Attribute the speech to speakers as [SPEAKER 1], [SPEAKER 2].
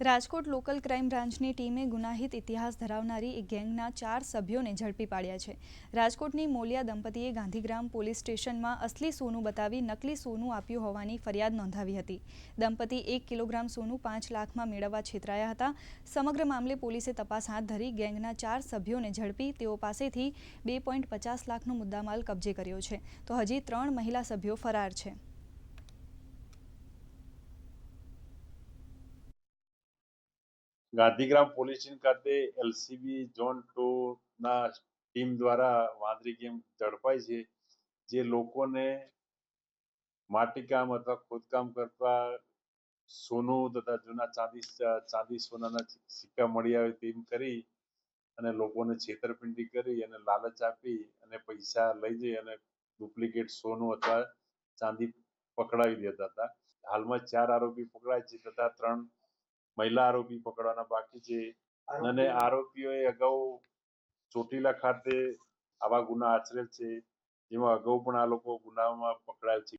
[SPEAKER 1] Rajkot local crime બ્રાન્ચની ટીમે ગુનાહિત ઇતિહાસ ધરાવનારી એક ગેંગના ચાર સભ્યોને ઝડપી પાડ્યા છે. રાજકોટની મોલિયા દંપતીએ ગાંધીગ્રામ પોલીસ સ્ટેશનમાં અસલી સોનું બતાવી નકલી સોનું આપ્યું હોવાની ફરિયાદ નોંધાવી હતી. દંપતી એક કિલોગ્રામ સોનું પાંચ લાખમાં મેળવવા છેતરાયા હતા. સમગ્ર મામલે પોલીસે તપાસ હાથ ધરી ગેંગના ચાર સભ્યોને ઝડપી તેઓ પાસેથી બે પોઈન્ટ પચાસ લાખનો મુદ્દામાલ કબજે કર્યો છે. તો હજી ત્રણ મહિલા સભ્યો ફરાર છે.
[SPEAKER 2] ગાંધીગ્રામ પોલીસ સ્ટેશન ખાતે એલસીબી ઝોન ટુ ના ટીમ દ્વારા વાંદરી ગેમ ઝડપાઈ છે, જે લોકોને માટીકામ અથવા ખોદકામ કરતા સોનું તથા જૂના ચાંદી ચાંદી સોનાના સિક્કા મળી આવે તેમ કરી અને લોકોને છેતરપિંડી કરી અને લાલચ આપી અને પૈસા લઈ જઈ અને ડુપ્લિકેટ સોનું અથવા ચાંદી પકડાવી દેતા હતા. હાલમાં ચાર આરોપી પકડાય છે તથા ત્રણ મહિલા આરોપી પકડવાના બાકી છે. અને આરોપીઓએ અગાઉ ચોટીલા ખાતે આવા ગુના આચરેલ છે. જેમાં અગાઉ પણ આ લોકો ગુનામાં પકડાયેલ છે.